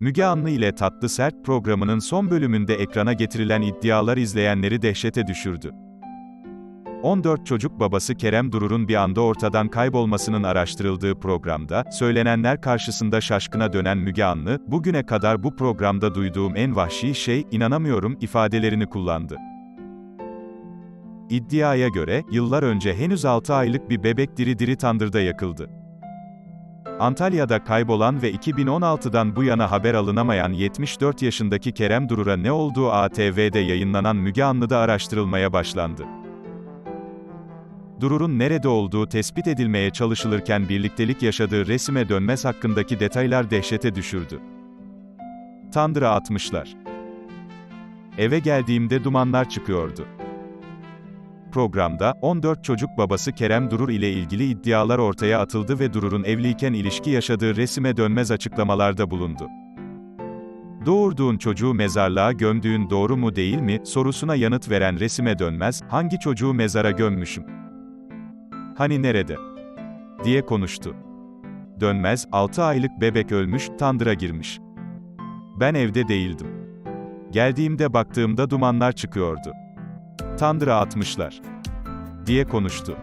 Müge Anlı ile Tatlı Sert programının son bölümünde ekrana getirilen iddialar izleyenleri dehşete düşürdü. 14 çocuk babası Kerem Durur'un bir anda ortadan kaybolmasının araştırıldığı programda, söylenenler karşısında şaşkına dönen Müge Anlı, bugüne kadar bu programda duyduğum en vahşi şey, inanamıyorum, ifadelerini kullandı. İddiaya göre, yıllar önce henüz 6 aylık bir bebek diri diri tandırda yakıldı. Antalya'da kaybolan ve 2016'dan bu yana haber alınamayan 74 yaşındaki Kerem Durur'a ne olduğu ATV'de yayınlanan Müge Anlı'da araştırılmaya başlandı. Durur'un nerede olduğu tespit edilmeye çalışılırken birliktelik yaşadığı resime dönmez hakkındaki detaylar dehşete düşürdü. Tandıra atmışlar. Eve geldiğimde dumanlar çıkıyordu. Programda, 14 çocuk babası Kerem Durur ile ilgili iddialar ortaya atıldı ve Durur'un evliyken ilişki yaşadığı resime dönmez açıklamalarda bulundu. Doğurduğun çocuğu mezarlığa gömdüğün doğru mu değil mi, sorusuna yanıt veren resime dönmez, hangi çocuğu mezara gömmüşüm? Hani nerede? diye konuştu. Dönmez, 6 aylık bebek ölmüş, tandıra girmiş. Ben evde değildim. Geldiğimde baktığımda dumanlar çıkıyordu. Tandıra atmışlar. Diye konuştu.